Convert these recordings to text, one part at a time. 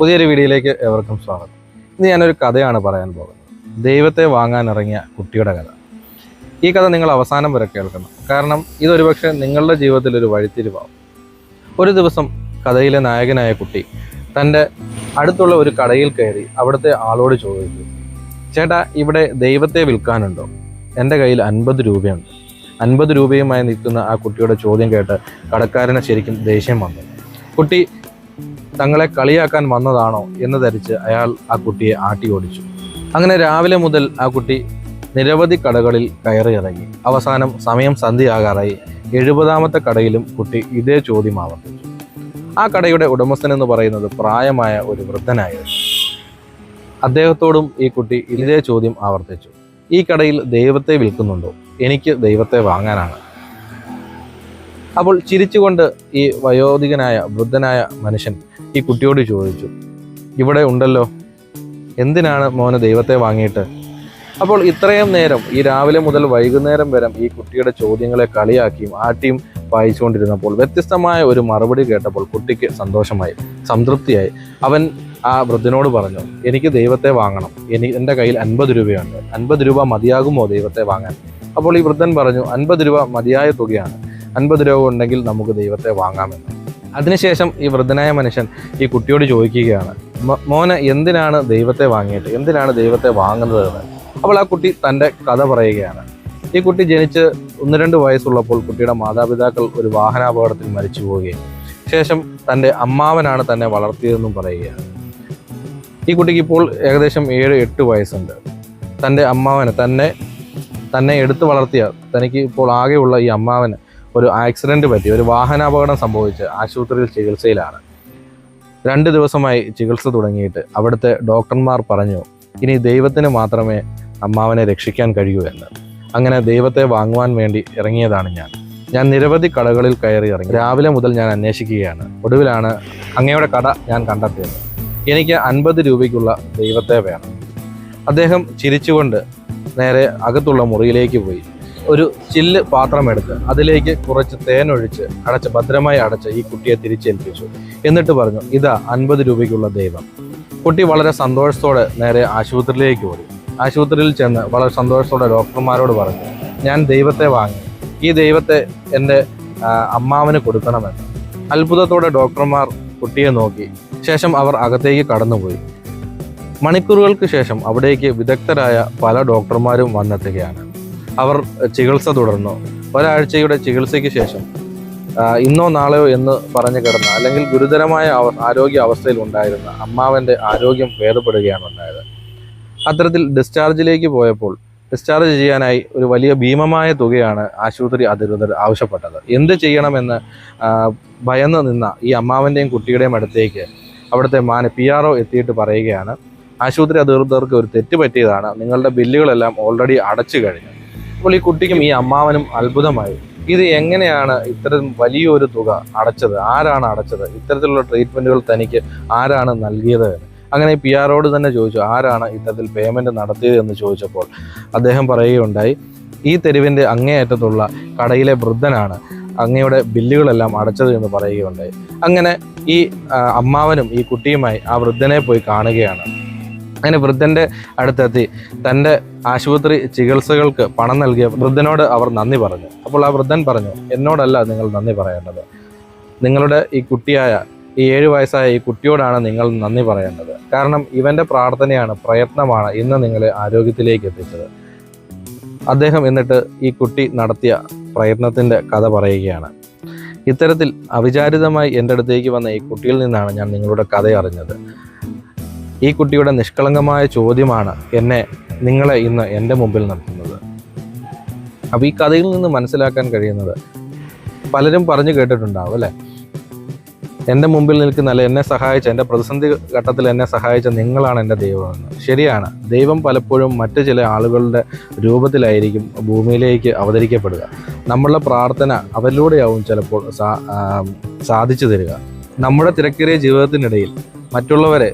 പുതിയൊരു വീഡിയോയിലേക്ക് ഏവർക്കും സ്വാഗതം. ഇന്ന് ഞാനൊരു കഥയാണ് പറയാൻ പോകുന്നത്. ദൈവത്തെ വാങ്ങാൻ ഇറങ്ങിയ കുട്ടിയുടെ കഥ. ഈ കഥ നിങ്ങൾ അവസാനം വരെ കേൾക്കണം. കാരണം ഇതൊരുപക്ഷെ നിങ്ങളുടെ ജീവിതത്തിൽ ഒരു വഴിത്തിരിവാകും. ഒരു ദിവസം കഥയിലെ നായകനായ കുട്ടി തന്റെ അടുത്തുള്ള ഒരു കടയിൽ കയറി അവിടുത്തെ ആളോട് ചോദിച്ചു ചേട്ടാ ഇവിടെ ദൈവത്തെ വിൽക്കാനുണ്ടോ? എന്റെ കയ്യിൽ അൻപത് രൂപയുണ്ട്. അൻപത് രൂപയുമായി നിൽക്കുന്ന ആ കുട്ടിയുടെ ചോദ്യം കേട്ട് കടക്കാരനെ ശരിക്കും ദേഷ്യം വന്നു. കുട്ടി തങ്ങളെ കളിയാക്കാൻ വന്നതാണോ എന്ന് ധരിച്ച് അയാൾ ആ കുട്ടിയെ ആട്ടി ഓടിച്ചു. അങ്ങനെ രാവിലെ മുതൽ ആ കുട്ടി നിരവധി കടകളിൽ കയറി ഇറങ്ങി. അവസാനം സമയം സന്ധ്യയാകാറായി എഴുപതാമത്തെ കടയിലും കുട്ടി ഇതേ ചോദ്യം ആവർത്തിച്ചു. ആ കടയുടെ ഉടമസ്ഥൻ എന്ന് പറയുന്നത് പ്രായമായ ഒരു വൃദ്ധനായിരുന്നു. അദ്ദേഹത്തോടും ഈ കുട്ടി ഇതേ ചോദ്യം ആവർത്തിച്ചു. ഈ കടയിൽ ദൈവത്തെ വിൽക്കുന്നുണ്ടോ? എനിക്ക് ദൈവത്തെ വാങ്ങാനാണ്. അപ്പോൾ ചിരിച്ചുകൊണ്ട് ഈ വയോധികനായ വൃദ്ധനായ മനുഷ്യൻ ഈ കുട്ടിയോട് ചോദിച്ചു ഇവിടെ ഉണ്ടല്ലോ എന്തിനാണ് മോന് ദൈവത്തെ വാങ്ങിയിട്ട്? അപ്പോൾ ഇത്രയും നേരം ഈ രാവിലെ മുതൽ വൈകുന്നേരം വരെ ഈ കുട്ടിയുടെ ചോദ്യങ്ങളെ കളിയാക്കിയും ആട്ടിയും വായിച്ചുകൊണ്ടിരുന്നപ്പോൾ വ്യത്യസ്തമായ ഒരു മറുപടി കേട്ടപ്പോൾ കുട്ടിക്ക് സന്തോഷമായി സംതൃപ്തിയായി. അവൻ ആ വൃദ്ധനോട് പറഞ്ഞു എനിക്ക് ദൈവത്തെ വാങ്ങണം. എനിക്ക് എന്റെ കയ്യിൽ അൻപത് രൂപയുണ്ട്. അൻപത് രൂപ മതിയാകുമോ ദൈവത്തെ വാങ്ങാൻ? അപ്പോൾ ഈ വൃദ്ധൻ പറഞ്ഞു അൻപത് രൂപ മതിയായ തുകയാണ്. അൻപത് രൂപ ഉണ്ടെങ്കിൽ നമുക്ക് ദൈവത്തെ വാങ്ങാമെന്ന്. അതിനുശേഷം ഈ വൃദ്ധനായ മനുഷ്യൻ ഈ കുട്ടിയോട് ചോദിക്കുകയാണ് "മോ- മോനെ എന്തിനാണ് ദൈവത്തെ വാങ്ങിയിട്ട് എന്തിനാണ് ദൈവത്തെ വാങ്ങുന്നത് എന്ന് അപ്പോൾ ആ കുട്ടി തന്റെ കഥ പറയുകയാണ്. ഈ കുട്ടി ജനിച്ച് ഒന്ന് രണ്ട് വയസ്സുള്ളപ്പോൾ കുട്ടിയുടെ മാതാപിതാക്കൾ ഒരു വാഹനാപകടത്തിൽ മരിച്ചു പോവുകയും ശേഷം തന്റെ അമ്മാവനാണ് തന്നെ വളർത്തിയതെന്നും പറയുകയാണ്. ഈ കുട്ടിക്ക് ഇപ്പോൾ ഏകദേശം ഏഴ് എട്ട് വയസ്സുണ്ട്. തന്റെ അമ്മാവന് തന്നെ തന്നെ എടുത്തു വളർത്തിയ തനിക്ക് ഇപ്പോൾ ആകെയുള്ള ഈ അമ്മാവന് ഒരു ആക്സിഡന്റ് പറ്റി ഒരു വാഹനാപകടം സംഭവിച്ച് ആശുപത്രിയിൽ ചികിത്സയിലാണ്. രണ്ട് ദിവസമായി ചികിത്സ തുടങ്ങിയിട്ട് അവിടുത്തെ ഡോക്ടർമാർ പറഞ്ഞു ഇനി ദൈവത്തിന് മാത്രമേ അമ്മാവനെ രക്ഷിക്കാൻ കഴിയൂ എന്ന്. അങ്ങനെ ദൈവത്തെ വാങ്ങുവാൻ വേണ്ടി ഇറങ്ങിയതാണ് ഞാൻ. ഞാൻ നിരവധി കടകളിൽ കയറി ഇറങ്ങി. രാവിലെ മുതൽ ഞാൻ അന്വേഷിക്കുകയാണ്. ഒടുവിലാണ് അങ്ങയുടെ കട ഞാൻ കണ്ടെത്തിയത്. എനിക്ക് അൻപത് രൂപയ്ക്കുള്ള ദൈവത്തെ വേണം. അദ്ദേഹം ചിരിച്ചുകൊണ്ട് നേരെ അകത്തുള്ള മുറിയിലേക്ക് പോയി. ഒരു ചില്ല് പാത്രം പാത്രമെടുത്ത് അതിലേക്ക് കുറച്ച് തേനൊഴിച്ച് അടച്ച് ഭദ്രമായി അടച്ച് ഈ കുട്ടിയെ തിരിച്ചേൽപ്പിച്ചു. എന്നിട്ട് പറഞ്ഞു ഇതാ അൻപത് രൂപയ്ക്കുള്ള ദൈവം. കുട്ടി വളരെ സന്തോഷത്തോടെ നേരെ ആശുപത്രിയിലേക്ക് ഓടി. ആശുപത്രിയിൽ ചെന്ന് വളരെ സന്തോഷത്തോടെ ഡോക്ടർമാരോട് പറഞ്ഞു ഞാൻ ദൈവത്തെ വാങ്ങി. ഈ ദൈവത്തെ എന്റെ അമ്മാവന് കൊടുക്കണമെന്ന്. അത്ഭുതത്തോടെ ഡോക്ടർമാർ കുട്ടിയെ നോക്കി. ശേഷം അവർ അകത്തേക്ക് കടന്നുപോയി. മണിക്കൂറുകൾക്ക് ശേഷം അവിടേക്ക് വിദഗ്ധരായ പല ഡോക്ടർമാരും വന്നെത്തുകയാണ്. അവർ ചികിത്സ തുടർന്നു. ഒരാഴ്ചയുടെ ചികിത്സയ്ക്ക് ശേഷം ഇന്നോ നാളെയോ എന്ന് പറഞ്ഞു കിടന്ന അല്ലെങ്കിൽ ഗുരുതരമായ ആരോഗ്യ അവസ്ഥയിൽ ഉണ്ടായിരുന്ന അമ്മാവന്റെ ആരോഗ്യം ഭേദപ്പെടുകയാണ് ഉണ്ടായത്. അത്തരത്തിൽ ഡിസ്ചാർജിലേക്ക് പോയപ്പോൾ ഡിസ്ചാർജ് ചെയ്യാനായി ഒരു വലിയ ഭീമമായ തുകയാണ് ആശുപത്രി അധികൃതർ ആവശ്യപ്പെട്ടത്. എന്ത് ചെയ്യണമെന്ന് ഭയന്ന് നിന്ന ഈ അമ്മാവന്റെയും കുട്ടിയുടെയും അടുത്തേക്ക് അവിടുത്തെ മാന പി ആർ ഒ എത്തിയിട്ട് പറയുകയാണ് ആശുപത്രി അധികൃതർക്ക് ഒരു തെറ്റ് പറ്റിയതാണ്. നിങ്ങളുടെ ബില്ലുകളെല്ലാം ഓൾറെഡി അടച്ചു കഴിഞ്ഞു. അപ്പോൾ ഈ കുട്ടിക്കും ഈ അമ്മാവനും അത്ഭുതമായി. ഇത് എങ്ങനെയാണ് ഇത്തരം വലിയൊരു തുക അടച്ചത്? ആരാണ് അടച്ചത്? ഇത്തരത്തിലുള്ള ട്രീറ്റ്മെന്റുകൾ തനിക്ക് ആരാണ് നൽകിയത്? അങ്ങനെ പി ആറോട് തന്നെ ചോദിച്ചു ആരാണ് ഇത്തരത്തിൽ പേയ്മെന്റ് നടത്തിയത്? എന്ന് ചോദിച്ചപ്പോൾ അദ്ദേഹം പറയുകയുണ്ടായി ഈ തെരുവിന്റെ അങ്ങേയറ്റത്തുള്ള കടയിലെ വൃദ്ധനാണ് അങ്ങയുടെ ബില്ലുകളെല്ലാം അടച്ചത് എന്ന് പറയുകയുണ്ടായി. അങ്ങനെ ഈ അമ്മാവനും ഈ കുട്ടിയുമായി ആ വൃദ്ധനെ പോയി കാണുകയാണ്. അങ്ങനെ വൃദ്ധന്റെ അടുത്തെത്തി. തന്റെ ആശുപത്രി ചികിത്സകൾക്ക് പണം നൽകിയ വൃദ്ധനോട് അവർ നന്ദി പറഞ്ഞു. അപ്പോൾ ആ വൃദ്ധൻ പറഞ്ഞു എന്നോടല്ല നിങ്ങൾ നന്ദി പറയേണ്ടത്. നിങ്ങളുടെ ഈ കുട്ടിയായ ഈ ഏഴ് വയസ്സായ ഈ കുട്ടിയോടാണ് നിങ്ങൾ നന്ദി പറയേണ്ടത്. കാരണം ഇവന്റെ പ്രാർത്ഥനയാണ് പ്രയത്നമാണ് ഇന്ന് നിങ്ങളെ ആരോഗ്യത്തിലേക്ക് എത്തിച്ചത്. അദ്ദേഹം എന്നിട്ട് ഈ കുട്ടി നടത്തിയ പ്രയത്നത്തിന്റെ കഥ പറയുകയാണ്. ഇത്തരത്തിൽ അവിചാരിതമായി എന്റെ അടുത്തേക്ക് വന്ന ഈ കുട്ടിയിൽ നിന്നാണ് ഞാൻ നിങ്ങളുടെ കഥ അറിഞ്ഞത്. ഈ കുട്ടിയുടെ നിഷ്കളങ്കമായ ചോദ്യമാണ് എന്നെ നിങ്ങളെ ഇന്ന് എന്റെ മുമ്പിൽ നിർത്തുന്നത് അപ്പോൾ ഈ കഥയിൽ നിന്ന് മനസ്സിലാക്കാൻ കഴിയുന്നത് പലരും പറഞ്ഞു കേട്ടിട്ടുണ്ടാവും അല്ലേ? എന്റെ മുമ്പിൽ നിൽക്കുന്ന അല്ലെ എന്നെ സഹായിച്ച എന്റെ പ്രതിസന്ധി ഘട്ടത്തിൽ എന്നെ സഹായിച്ച നിങ്ങളാണ് എന്റെ ദൈവമെന്ന്. ശരിയാണ്. ദൈവം പലപ്പോഴും മറ്റു ചില ആളുകളുടെ രൂപത്തിലായിരിക്കും ഭൂമിയിലേക്ക് അവതരിക്കപ്പെടുക. നമ്മളുടെ പ്രാർത്ഥന അവരിലൂടെയാവും ചിലപ്പോൾ സാധിച്ചു തരിക. നമ്മുടെ തിരക്കേറിയ ജീവിതത്തിനിടയിൽ മറ്റുള്ളവരെ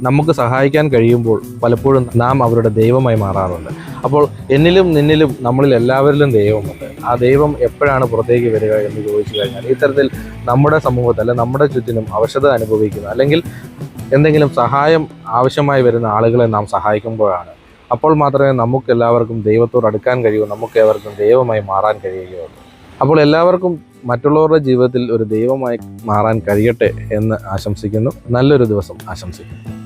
നമുക്ക് സഹായിക്കാൻ കഴിയുമ്പോൾ പലപ്പോഴും നാം അവരുടെ ദൈവമായി മാറാറുണ്ട്. അപ്പോൾ എന്നിലും നിന്നിലും നമ്മളിൽ എല്ലാവരിലും ദൈവമുണ്ട്. ആ ദൈവം എപ്പോഴാണ് പുറത്തേക്ക് വരിക എന്ന് ചോദിച്ചു കഴിഞ്ഞാൽ ഇത്തരത്തിൽ നമ്മുടെ സമൂഹത്തിൽ അല്ലെ നമ്മുടെ ചുറ്റിനും അവശത അനുഭവിക്കുന്ന അല്ലെങ്കിൽ എന്തെങ്കിലും സഹായം ആവശ്യമായി വരുന്ന ആളുകളെ നാം സഹായിക്കുമ്പോഴാണ്. അപ്പോൾ മാത്രമേ നമുക്ക് എല്ലാവർക്കും ദൈവത്തോട് അടുക്കാൻ കഴിയൂ നമുക്ക് ഏവർക്കും ദൈവമായി മാറാൻ കഴിയുകയുള്ളൂ. അപ്പോൾ എല്ലാവർക്കും മറ്റുള്ളവരുടെ ജീവിതത്തിൽ ഒരു ദൈവമായി മാറാൻ കഴിയട്ടെ എന്ന് ആശംസിക്കുന്നു. നല്ലൊരു ദിവസം ആശംസിക്കുന്നു.